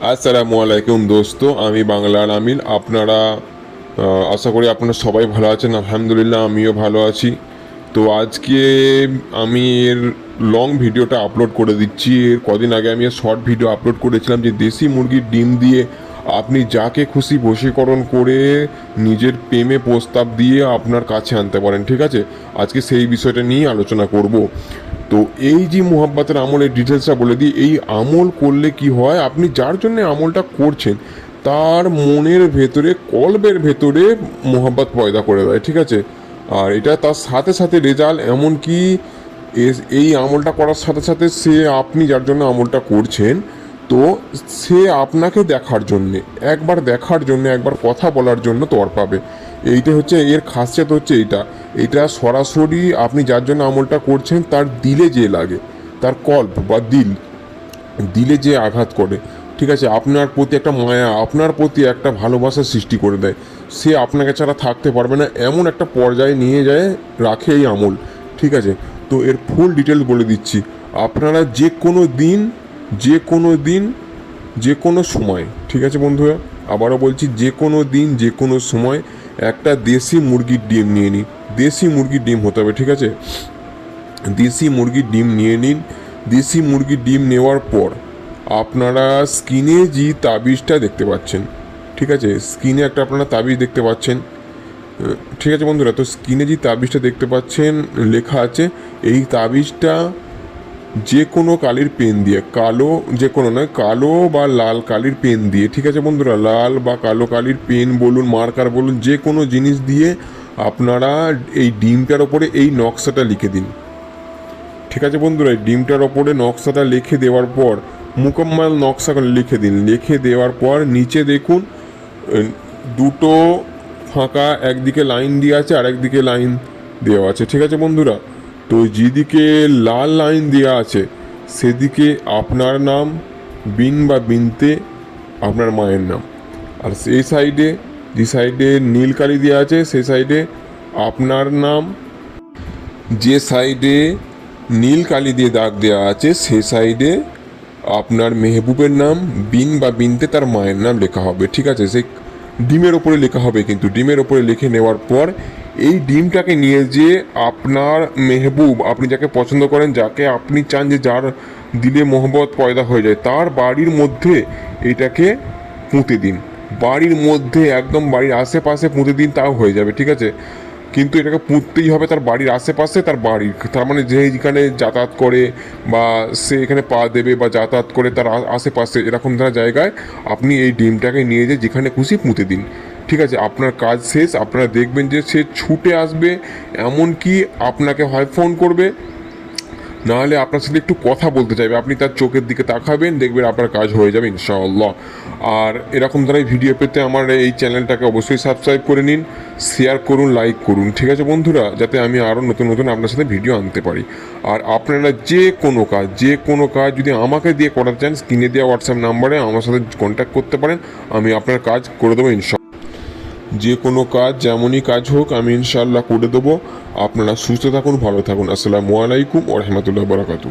আসসালামু আলাইকুম দোস্ত, আমি বাংলার আমিল আপনারা আশা করি আপনারা সবাই ভালো আছেন, আলহামদুলিল্লাহ আমিও ভালো আছি। তো আজকে আমি এর লং ভিডিওটা আপলোড করে দিচ্ছি। এর কদিন আগে আমি শর্ট ভিডিও আপলোড করেছিলাম যে দেশি মুরগির ডিম দিয়ে আপনি যাকে খুশি বশীকরণ করে নিজের প্রেমে প্রস্তাব দিয়ে আপনার কাছে আনতে পারেন, ঠিক আছে? আজকে সেই বিষয়টা নিয়ে আলোচনা করব। তো এই যে মোহাব্বতের আমলের ডিটেলসটা বলে দিই, এই আমল করলে কি হয়? আপনি যার জন্য আমলটা করছেন, তার মনের ভেতরে, কলবের ভেতরে মোহাব্বত পয়দা করে দেয়, ঠিক আছে? আর এটা তার সাথে সাথে রেজাল্ট, এমনকি এই আমলটা করার সাথে সাথে সে আপনি যার জন্য আমলটা করছেন তো সে আপনাকে দেখার জন্যে, একবার দেখার জন্য, একবার কথা বলার জন্য তোর পাবে। এইটা হচ্ছে, এর খাসিয়াত হচ্ছে এইটা। এটা সরাসরি আপনি যার জন্য আমলটা করছেন, তার দিলে যে লাগে, তার কল্প বা দিল, দিলে যে আঘাত করে। ঠিক আছে, আপনার প্রতি একটা মায়া, আপনার প্রতি একটা ভালোবাসা সৃষ্টি করে দেয়। সে আপনাকে ছাড়া থাকতে পারবে না, এমন একটা পর্যায়ে নিয়ে যায়, রাখে এই আমল। ঠিক আছে, তো এর ফুল ডিটেলস বলে দিচ্ছি। আপনারা যে কোনো দিন যে কোনো দিন, যে কোনো সময়, ঠিক আছে বন্ধুরা? আবারও বলছি, যে কোনো দিন, যে কোনো সময় একটা দেশি মুরগির ডিম নিয়ে নিন। দেশি মুরগির ডিম হতে হবে, ঠিক আছে? দেশি মুরগির ডিম নিয়ে নিন। দেশি মুরগির ডিম নেওয়ার পর আপনারা স্কিনে যে তাবিজটা দেখতে পাচ্ছেন, ঠিক আছে? স্কিনে একটা আপনারা তাবিজ দেখতে পাচ্ছেন। ঠিক আছে বন্ধুরা? তো স্কিনে যে তাবিজটা দেখতে পাচ্ছেন, লেখা আছে, এই তাবিজটা যে কোনো কালির পেন দিয়ে, কালো যে কোনো নয়, কালো বা লাল কালির পেন দিয়ে, ঠিক আছে বন্ধুরা? লাল বা কালো কালির পেন বলুন, মার্কার বলুন, যে কোনো জিনিস দিয়ে আপনারা এই ডিমটার ওপরে এই নকশাটা লিখে দিন। ঠিক আছে বন্ধুরা? এই ডিমটার ওপরে নকশাটা লিখে দেওয়ার পর, মুকম্মাল নকশা লিখে দিন। লিখে দেওয়ার পর নিচে দেখুন দুটো ফাঁকা, একদিকে লাইন দিয়ে আছে আর একদিকে লাইন দেওয়া আছে। ঠিক আছে বন্ধুরা? তো যেদিকে লাল লাইন দেওয়া আছে, সেদিকে আপনার নাম, বিন বা বিনতে আপনার মায়ের নাম। আর সেই সাইডে, যে সাইডে নীল কালি দেওয়া আছে, সেই সাইডে আপনার নাম, যে সাইডে নীল কালি দিয়ে দাগ দেওয়া আছে সে সাইডে আপনার মেহবুবের নাম, বিন বা বিনতে তার মায়ের নাম লেখা হবে। ঠিক আছে সে ডিমের ওপরে লেখা হবে কিন্তু, ডিমের ওপরে লিখে নেওয়ার পর এই ডিমটাকে নিয়ে যে আপনার মেহবুব, আপনি যাকে পছন্দ করেন, যাকে আপনি চান যে যার দিলে মোহব্বত পয়দা হয়ে যায়, তার বাড়ির মধ্যে এটাকে পুঁতে দিন। বাড়ির মধ্যে, একদম বাড়ির আশেপাশে পুঁতে দিন, তাও হয়ে যাবে, ঠিক আছে? কিন্তু এটাকে পুঁততেই হবে তার বাড়ির আশেপাশে, তার বাড়ির, তার মানে যে যেখানে যাতায়াত করে বা সে এখানে পা দেবে বা যাতায়াত করে তার আশেপাশে, এরকম ধরনের জায়গায় আপনি এই ডিমটাকে নিয়ে যেয়ে যেখানে খুশি পুঁতে দিন। ঠিক আছে, আপনার কাজ শেষ, আপনারা দেখবেন যে সে ছুটে আসবে, এমনকি আপনাকে হয় ফোন করবে নাহলে আপনার সাথে একটু কথা বলতে চাইবে। আপনি তার চোখের দিকে তাকাবেন, দেখবেন আপনার কাজ হয়ে যাবে, ইনশাআল্লাহ। আর এরকম ধরনের ভিডিও পেতে আমার এই চ্যানেলটাকে অবশ্যই সাবস্ক্রাইব করে নিন শেয়ার করুন লাইক করুন, ঠিক আছে বন্ধুরা? যাতে আমি আরও নতুন নতুন আপনার সাথে ভিডিও আনতে পারি। আর আপনারা যে কোনো কাজ, যে কোনো কাজ যদি আমাকে দিয়ে করাতে চান স্ক্রিনে দেওয়া হোয়াটসঅ্যাপ নাম্বারে আমার সাথে কন্ট্যাক্ট করতে পারেন, আমি আপনার কাজ করে দেবো ইনশা যে কোনো কাজ, যেমনই কাজ হোক, আমি ইনশাল্লাহ করে দেবো। আপনারা সুস্থ থাকুন, ভালো থাকুন। আসসালামু আলাইকুম ও রহমতুল্লাহ বরাকাতু